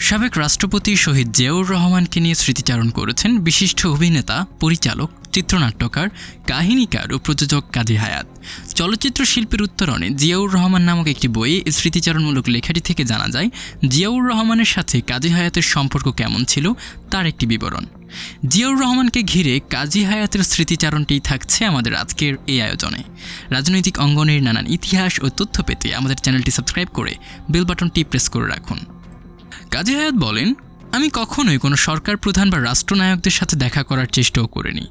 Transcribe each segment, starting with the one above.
সাবেক রাষ্ট্রপতি শহীদ জিয়াউর রহমানকে নিয়ে স্মৃতিচারণ করেছেন বিশিষ্ট অভিনেতা, পরিচালক, চিত্রনাট্যকার, কাহিনীকার ও প্রযোজক কাজী হায়াত। চলচ্চিত্র শিল্পের উত্তরণে জিয়াউর রহমান নামক একটি বইয়ে স্মৃতিচারণমূলক লেখাটি থেকে জানা যায় জিয়াউর রহমানের সাথে কাজী হায়াতের সম্পর্ক কেমন ছিল তার একটি বিবরণ। জিয়াউর রহমানকে ঘিরে কাজী হায়াতের স্মৃতিচারণটি থাকছে আমাদের আজকের এই আয়োজনে। রাজনৈতিক অঙ্গনের নানান ইতিহাস ও তথ্য পেতে আমাদের চ্যানেলটি সাবস্ক্রাইব করে বেল বাটনটি প্রেস করে রাখুন। কাজী হায়াত বলেন, আমি কখনোই কোনো সরকার প্রধান বা রাষ্ট্রনায়কদের সাথে দেখা করার চেষ্টাও করিনি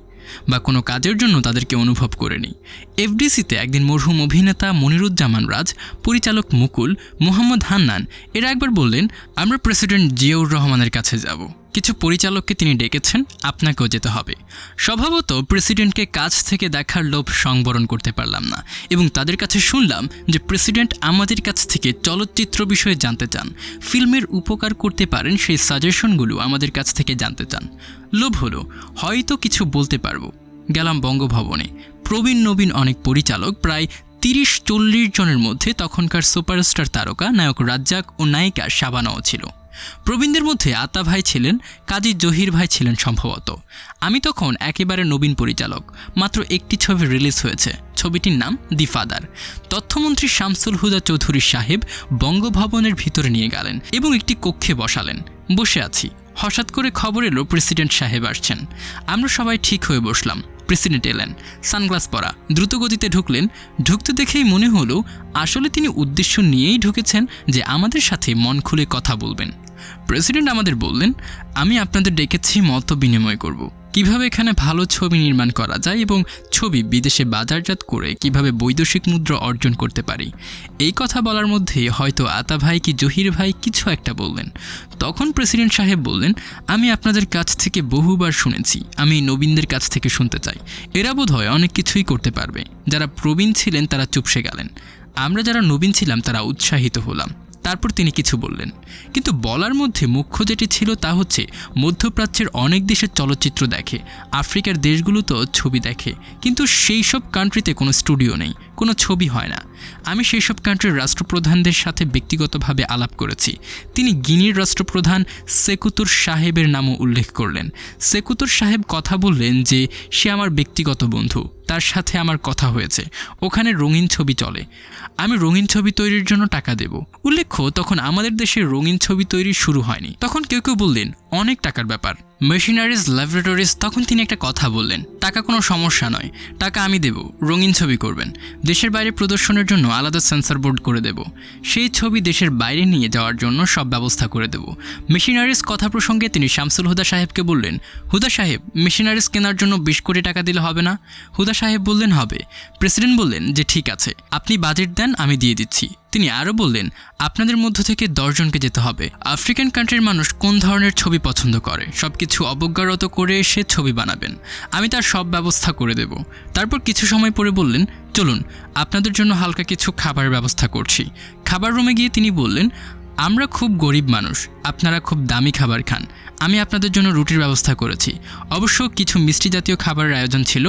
বা কোনো কাজের জন্য তাদেরকে অনুভব করিনি। এফডিসিতে একদিন মরহুম অভিনেতা মনিরুজ্জামান রাজ, পরিচালক মুকুল, মোহাম্মদ হান্নান, এরা একবার বললেন, আমরা প্রেসিডেন্ট জিয়াউর রহমানের কাছে যাব। কিছু পরিচালককে তিনি ডেকেছেন, আপনাকেও যেতে হবে। স্বভাবত প্রেসিডেন্টকে কাছ থেকে দেখার লোভ সংবরণ করতে পারলাম না এবং তাদের কাছে শুনলাম যে প্রেসিডেন্ট আমাদের কাছ থেকে চলচ্চিত্র বিষয়ে জানতে চান, ফিল্মের উপকার করতে পারেন সেই সাজেশনগুলো আমাদের কাছ থেকে জানতে চান। লোভ হলো, হয়তো কিছু বলতে পারব। গেলাম বঙ্গভবনে। প্রবীণ নবীন অনেক পরিচালক, প্রায় তিরিশ চল্লিশ জনের মধ্যে তখনকার সুপারস্টার তারকা, নায়ক রাজ্জাক ও নায়িকা শাবানাও ছিল। প্রবীণদের মধ্যে আতা ভাই ছিলেন, কাজী জহির ভাই ছিলেন সম্ভবত। আমি তখন একেবারে নবীন পরিচালক, মাত্র একটি ছবি রিলিজ হয়েছে, ছবিটির নাম দি ফাদার। তথ্যমন্ত্রী শামসুল হুদা চৌধুরী সাহেব বঙ্গভবনের ভিতরে নিয়ে গেলেন এবং একটি কক্ষে বসালেন। বসে আছি। হঠাৎ করে খবর এলো, প্রেসিডেন্ট সাহেব আসছেন। আমরা সবাই ঠিক হয়ে বসলাম। প্রেসিডেন্ট এলেন। সানগ্লাস পরা। দ্রুতগতিতে ঢুকলেন। ঢুকতে দেখেই মনে হলো, আসলে তিনি উদ্দেশ্য নিয়েই ঢুকেছেন যে আমাদের সাথে মন খুলে কথা বলবেন। প্রেসিডেন্ট আমাদের বললেন, আমি আপনাদের ডেকেছি মত বিনিময় করব। কীভাবে এখানে ভালো ছবি নির্মাণ করা যায় এবং ছবি বিদেশে বাজারজাত করে কীভাবে বৈদেশিক মুদ্রা অর্জন করতে পারি? এই কথা বলার মধ্যে হয়তো আতা ভাই কি জহির ভাই কিছু একটা বললেন। তখন প্রেসিডেন্ট সাহেব বললেন, আমি আপনাদের কাছ থেকে বহুবার শুনেছি। আমি নবীনদের কাছ থেকে শুনতে চাই। এরা বোধ হয় অনেক কিছুই করতে পারবে। যারা প্রবীণ ছিলেন তারা চুপসে গেলেন। আমরা যারা নবীন ছিলাম তারা উৎসাহিত হলাম। তারপর তিনি কিছু বললেন। কিন্তু বলার মধ্যে মুখ্য যেটি ছিল তা হচ্ছে, মধ্যপ্রাচ্যের অনেক দেশের চলচ্চিত্র দেখে, আফ্রিকার দেশগুলো তো ছবি দেখে, কিন্তু সেই সব কান্ট্রিতে কোনো স্টুডিও নেই। কোনো ছবি হয় না। আমি সেই সব কান্ট্রির রাষ্ট্রপ্রধানদের সাথে ব্যক্তিগতভাবে আলাপ করেছি। তিনি গিনির রাষ্ট্রপ্রধান সেকুতুর সাহেবের নামও উল্লেখ করলেন। সেকুতুর সাহেব কথা বললেন যে, সে আমার ব্যক্তিগত বন্ধু। তার সাথে আমার কথা হয়েছে। ওখানে রঙিন ছবি চলে। আমি রঙিন ছবি তৈরির জন্য টাকা দেব। উল্লেখ্য, তখন আমাদের দেশে রঙিন ছবি তৈরি শুরু হয়নি। তখন কেউ কেউ বললেন, অনেক টাকার ব্যাপার। মেশিনারিজ ল্যাবরেটরিজ তখন তিনি একটা কথা বললেন, টাকা কোনো সমস্যা নয়, টাকা আমি দেব, রঙিন ছবি করবেন। দেশের বাইরে প্রদর্শনের জন্য আলাদা সেন্সর বোর্ড করে দেব। সেই ছবি দেশের বাইরে নিয়ে যাওয়ার জন্য সব ব্যবস্থা করে দেব। মেশিনারিজ কথা প্রসঙ্গে তিনি শামসুল হুদা সাহেবকে বললেন, হুদা সাহেব, মেশিনারিজ কেনার জন্য বিশ কোটি টাকা দিলে হবে না? হুদা সাহেব বললেন, হবে। প্রেসিডেন্ট বললেন যে, ঠিক আছে, আপনি বাজেট দেন, আমি দিয়ে দিচ্ছি। তিনি আরও বললেন, আপনাদের মধ্য থেকে দশজনকে যেতে হবে। আফ্রিকান কান্ট্রির মানুষ কোন ধরনের ছবি পছন্দ করে? সব কিছু অবজ্ঞারত করে সে ছবি বানাবেন। আমি তার সব ব্যবস্থা করে দেব। তারপর কিছু সময় পরে বললেন, চলুন, আপনাদের জন্য হালকা কিছু খাবারের ব্যবস্থা করছি। খাবার রুমে গিয়ে তিনি বললেন আমরা খুব গরিব মানুষ, আপনারা খুব দামি খাবার খান। আমি আপনাদের জন্য রুটির ব্যবস্থা করেছি। অবশ্য কিছু মিষ্টি জাতীয় খাবারের আয়োজন ছিল।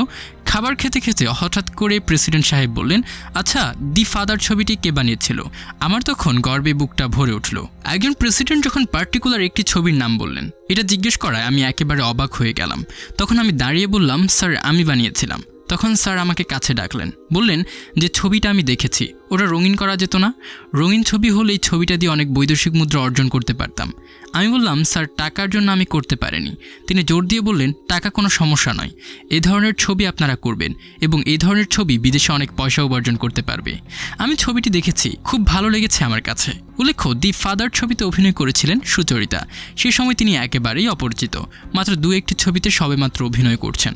খাবার খেতে খেতে হঠাৎ করে প্রেসিডেন্ট সাহেব বললেন আচ্ছা দি ফাদার ছবিটি কে বানিয়েছিল? আমার তখন গর্বে বুকটা ভরে উঠল। একজন প্রেসিডেন্ট যখন পার্টিকুলার একটি ছবির নাম বললেন, এটা জিজ্ঞেস করায় আমি একেবারে অবাক হয়ে গেলাম। তখন আমি দাঁড়িয়ে বললাম, স্যার, আমি বানিয়েছিলাম। তখন স্যার আমাকে কাছে ডাকলেন বললেন যে ছবিটা আমি দেখেছি। ওটা রঙিন করা যেত না। রঙিন ছবি হলে এই ছবিটা দিয়ে অনেক বৈদেশিক মুদ্রা অর্জন করতে পারতাম। আমি বললাম, স্যার, টাকার জন্য আমি করতে পারিনি। তিনি জোর দিয়ে বললেন, টাকা কোনো সমস্যা নয়। এ ধরনের ছবি আপনারা করবেন এবং এই ধরনের ছবি বিদেশে অনেক পয়সা উপার্জন করতে পারবে। আমি ছবিটি দেখেছি। খুব ভালো লেগেছে আমার কাছে। উল্লেখ্য, দি ফাদার ছবিতে অভিনয় করেছিলেন সুচরিতা। সে সময় তিনি একেবারেই অপরিচিত। মাত্র দু একটি ছবিতে সবেমাত্র অভিনয় করছেন।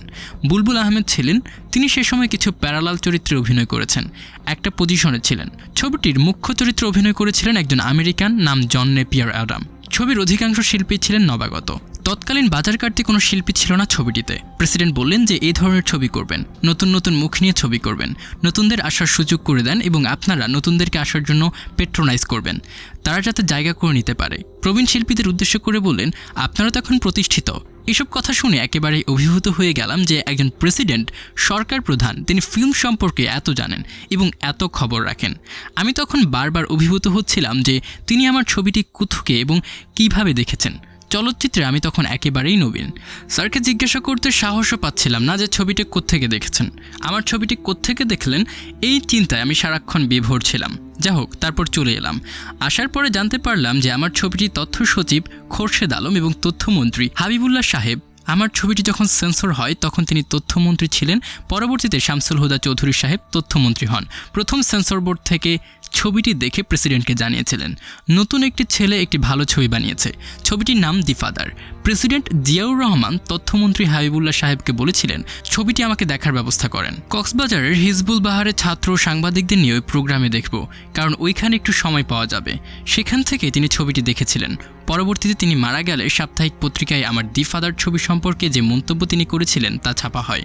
বুলবুল আহমেদ ছিলেন। তিনি সে সময় কিছু প্যারালাল চরিত্রে অভিনয় করেছেন। একটা পজিশনে ছিলেন। ছবিটির মুখ্য চরিত্রে অভিনয় করেছিলেন একজন আমেরিকান নাম জন নেপিয়ার অ্যাডাম। ছবির অধিকাংশ শিল্পী ছিলেন নবাগত। তৎকালীন বাজার কাটতে কোনো শিল্পী ছিল না ছবিটিতে। প্রেসিডেন্ট বললেন যে এই ধরনের ছবি করবেন। নতুন নতুন মুখ নিয়ে ছবি করবেন। নতুনদের আসার সুযোগ করে দেন এবং আপনারা নতুনদেরকে আসার জন্য পেট্রোনাইজ করবেন। তারা যাতে জায়গা করে নিতে পারে। প্রবীণ শিল্পীদের উদ্দেশ্য করে বললেন, আপনারা তো এখন প্রতিষ্ঠিত। এসব কথা শুনে একেবারেই অভিভূত হয়ে গেলাম যে একজন প্রেসিডেন্ট, সরকার প্রধান, তিনি ফিল্ম সম্পর্কে এত জানেন এবং এত খবর রাখেন। আমি তখন বারবার অভিভূত হচ্ছিলাম যে তিনি আমার ছবিটি কুথুকে এবং কীভাবে দেখেছেন। চলচ্চিত্রে আমি তখন একেবারেই নবীন। স্যারকে জিজ্ঞাসা করতে সাহসও পাচ্ছিলাম না যে ছবিটি কোত্থেকে দেখেছেন। আমার ছবিটি কোত্থেকে দেখলেন, এই চিন্তায় আমি সারাক্ষণ বিভোর ছিলাম। যা হোক, তারপর চলে এলাম। আসার পরে জানতে পারলাম যে আমার ছবিটি তথ্য সচিব খোরশেদ আলম এবং তথ্যমন্ত্রী হাবিবুল্লাহ সাহেব আমার ছবিটি যখন সেন্সর হয়, তখন তিনি তথ্যমন্ত্রী ছিলেন। পরবর্তীতে শামসুল হুদা চৌধুরী সাহেব তথ্যমন্ত্রী হন। প্রথম সেন্সর বোর্ড থেকে ছবিটি দেখে প্রেসিডেন্টকে জানিয়েছিলেন। নতুন একটি ছেলে একটি ভালো ছবি বানিয়েছে। ছবিটির নাম the father. President Ziaur Rahman তথ্যমন্ত্রী হাবিবুল্লাহ সাহেবকে বলেছিলেন, ছবিটি আমাকে দেখার ব্যবস্থা করেন। কক্সবাজারের হিজবুল বাহারের ছাত্র সাংবাদিকদের নিয়ে ওই প্রোগ্রামে দেখব, কারণ ওইখানে একটু সময় পাওয়া যাবে। সেখান থেকে তিনি ছবিটি দেখেছিলেন। পরবর্তীতে তিনি মারা গেলে সাপ্তাহিক পত্রিকায় আমার দি ফাদার ছবি সম্পর্কে যে মন্তব্য তিনি করেছিলেন তা ছাপা হয়।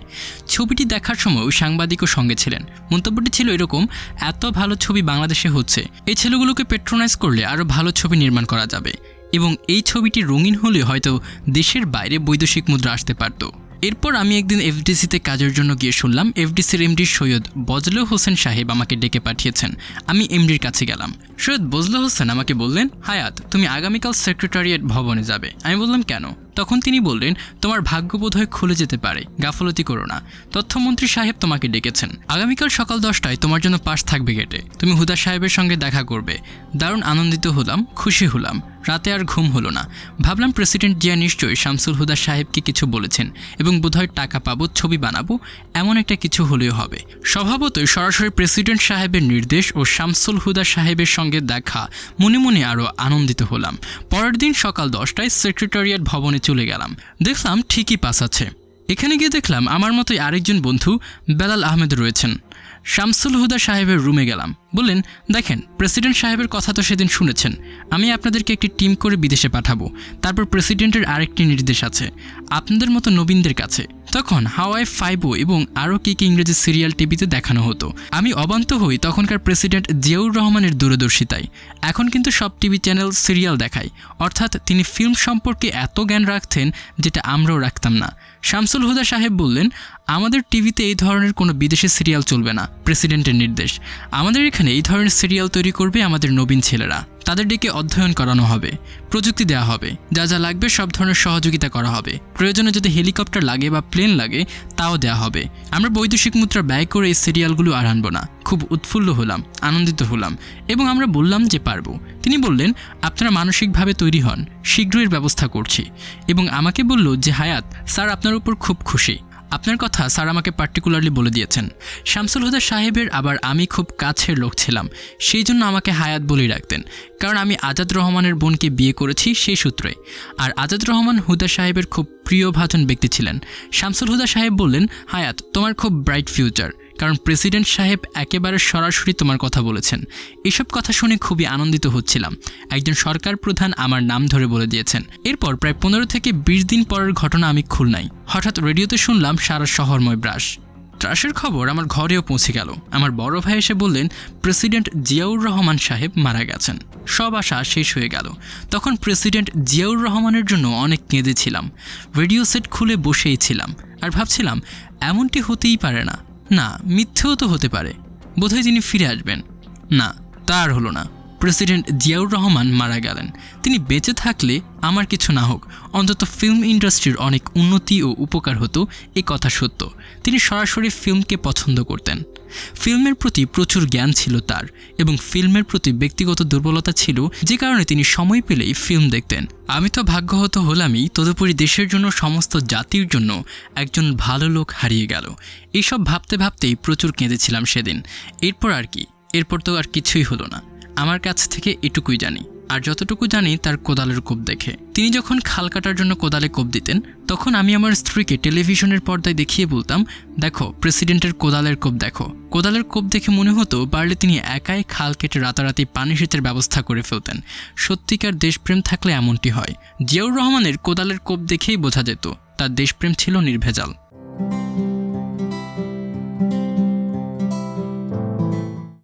ছবিটি দেখার সময় সাংবাদিকও সঙ্গে ছিলেন। মন্তব্যটি ছিল এরকম, এত ভালো ছবি বাংলাদেশে হচ্ছে। এই ছেলেগুলোকে পেট্রোনাইজ করলে আরও ভালো ছবি নির্মাণ করা যাবে। এবং এই ছবিটি রঙিন হলে হয়তো দেশের বাইরে বৈদেশিক মুদ্রা আসতে পারত। এরপর আমি একদিন এফডিসিতে কাজের জন্য গিয়ে শুনলাম এফডিসির এমডি সৈয়দ বজলু হোসেন সাহেব আমাকে ডেকে পাঠিয়েছেন। আমি এমডির কাছে গেলাম। সৈয়দ বজলু হোসেন আমাকে বললেন, হায়াত, তুমি আগামীকাল সেক্রেটারিয়েট ভবনে যাবে। আমি বললাম, কেন? তখন তিনি বললেন, তোমার ভাগ্য বোধহয় খুলে যেতে পারে, গাফলতি করো না। তথ্যমন্ত্রী সাহেব তোমাকে ডেকেছেন। আগামীকাল সকাল দশটায় তোমার জন্য পাস থাকবে গেটে। তুমি হুদা সাহেবের সঙ্গে দেখা করবে। দারুণ আনন্দিত হলাম, খুশি হলাম। রাতে আর ঘুম হলো না। ভাবলাম প্রেসিডেন্ট জিয়া নিশ্চয়ই শামসুল হুদা সাহেবকে কিছু বলেছেন এবং বোধহয় টাকা পাবো, ছবি বানাবো, এমন একটা কিছু হলেও হবে। স্বভাবতই সরাসরি প্রেসিডেন্ট সাহেবের নির্দেশ ও শামসুল হুদা সাহেবের সঙ্গে দেখা, মনে মনে আরও আনন্দিত হলাম। পরের দিন সকাল দশটায় সেক্রেটারিয়েট ভবনে চলে গেলাম। দেখলাম ঠিকই পাস আছে। এখানে গিয়ে দেখলাম আমার মতোই আরেকজন বন্ধু বেলাল আহমেদ রয়েছেন। শামসুল হুদা সাহেবের রুমে গেলাম। বললেন, দেখেন, প্রেসিডেন্ট সাহেবের কথা তো সেদিন শুনেছেন। আমি আপনাদেরকে একটি টিম করে বিদেশে পাঠাবো। তারপর প্রেসিডেন্টের আরেকটি নির্দেশ আছে। আপনাদের মতো নবীনদের কাছে। তখন হাওয়াই ফাইভও এবং আরও কী কী ইংরেজি সিরিয়াল টিভিতে দেখানো হতো। আমি অবান্ত হই তখনকার প্রেসিডেন্ট জিয়াউর রহমানের দূরদর্শিতায়। এখন কিন্তু সব টিভি চ্যানেল সিরিয়াল দেখায়। অর্থাৎ তিনি ফিল্ম সম্পর্কে এত জ্ঞান রাখতেন যেটা আমরাও রাখতাম না। শামসুল হুদা সাহেব বললেন, আমাদের টিভিতে এই ধরনের কোনো বিদেশি সিরিয়াল চলবে না। প্রেসিডেন্টের নির্দেশ। আমাদের এখানে এই ধরনের সিরিয়াল তৈরি করবে আমাদের নবীন ছেলেরা। তাদের ডেকে অধ্যয়ন করানো হবে, প্রযুক্তি দেওয়া হবে, যা যা লাগবে সব ধরনের সহযোগিতা করা হবে। প্রয়োজনে যদি হেলিকপ্টার লাগে বা প্লেন লাগে, তাও দেওয়া হবে। আমরা বৈদেশিক মুদ্রা ব্যয় করে এই সিরিয়ালগুলো আর আনব না। খুব উৎফুল্ল হলাম, আনন্দিত হলাম, এবং আমরা বললাম যে পারব। তিনি বললেন, আপনারা মানসিকভাবে তৈরি হন, শীঘ্রই ব্যবস্থা করছি। এবং আমাকে বলল যে, হায়াত, স্যার আপনার উপর খুব খুশি। আপনার কথা স্যার আমাকে পার্টিকুলারলি বলে দিয়েছেন। শামসুল হুদা সাহেবের আবার আমি খুব কাছের লোক ছিলাম, সেই জন্য আমাকে হায়াত বলেই রাখতেন। কারণ আমি আজাদ রহমানের বোনকে বিয়ে করেছি সেই সূত্রে। আর আজাদ রহমান হুদা সাহেবের খুব প্রিয় ভাজন ব্যক্তি ছিলেন। শামসুল হুদা সাহেব বললেন, হায়াত, তোমার খুব ব্রাইট ফিউচার কারণ প্রেসিডেন্ট সাহেব একেবারে সরাসরি তোমার কথা বলেছেন। এসব কথা শুনে খুবই আনন্দিত হচ্ছিলাম। একজন সরকার প্রধান আমার নাম ধরে বলে দিয়েছেন। এরপর প্রায় পনেরো থেকে বিশ দিন পরের ঘটনা আমি খুলনাই হঠাৎ রেডিওতে শুনলাম সারা শহরময় ব্রাশ। ত্রাসের খবর আমার ঘরেও পৌঁছে গেল। আমার বড় ভাই এসে বললেন, প্রেসিডেন্ট জিয়াউর রহমান সাহেব মারা গেছেন। সব আশা শেষ হয়ে গেল। তখন প্রেসিডেন্ট জিয়াউর রহমানের জন্য অনেক কেঁদেছিলাম। রেডিও সেট খুলে বসেই ছিলাম। আর ভাবছিলাম, এমনটি হতেই পারে না। না মিথ্যেও তো হতে পারে। বোধহয় তিনি ফিরে আসবেন। না তার হলো না। প্রেসিডেন্ট জিয়াউর রহমান মারা গেলেন। তিনি বেঁচে থাকলে আমার কিছু না হোক, অন্তত ফিল্ম ইন্ডাস্ট্রির অনেক উন্নতি ও উপকার হতো, এ কথা সত্য। তিনি সরাসরি ফিল্মকে পছন্দ করতেন। ফিল্মের প্রতি প্রচুর জ্ঞান ছিল তার এবং ফিল্মের প্রতি ব্যক্তিগত দুর্বলতা ছিল, যে কারণে তিনি সময় পেলেই ফিল্ম দেখতেন। আমি তো ভাগ্যহত হলামই, তদুপরি দেশের জন্য, সমস্ত জাতির জন্য একজন ভালো লোক হারিয়ে গেল। এইসব ভাবতে ভাবতেই প্রচুর কেঁদেছিলাম সেদিন। এরপর আর কি, এরপর তো আর কিছুই হলো না। আমার কাছ থেকে এটুকুই জানি, আর যতটুকু জানি তার কোদালের কোপ দেখে। তিনি যখন খাল কাটার জন্য কোদালে কোপ দিতেন, তখন আমি আমার স্ত্রীকে টেলিভিশনের পর্দায় দেখিয়ে বলতাম, দেখো, প্রেসিডেন্টের কোদালের কোপ দেখো। কোদালের কোপ দেখে মনে হতো পারলে তিনি একাই খাল কেটে রাতারাতি পানি সেচের ব্যবস্থা করে ফেলতেন। সত্যিকার দেশপ্রেম থাকলে এমনটি হয়। জিয়াউর রহমানের কোদালের কোপ দেখেই বোঝা যেত, তার দেশপ্রেম ছিল নির্ভেজাল।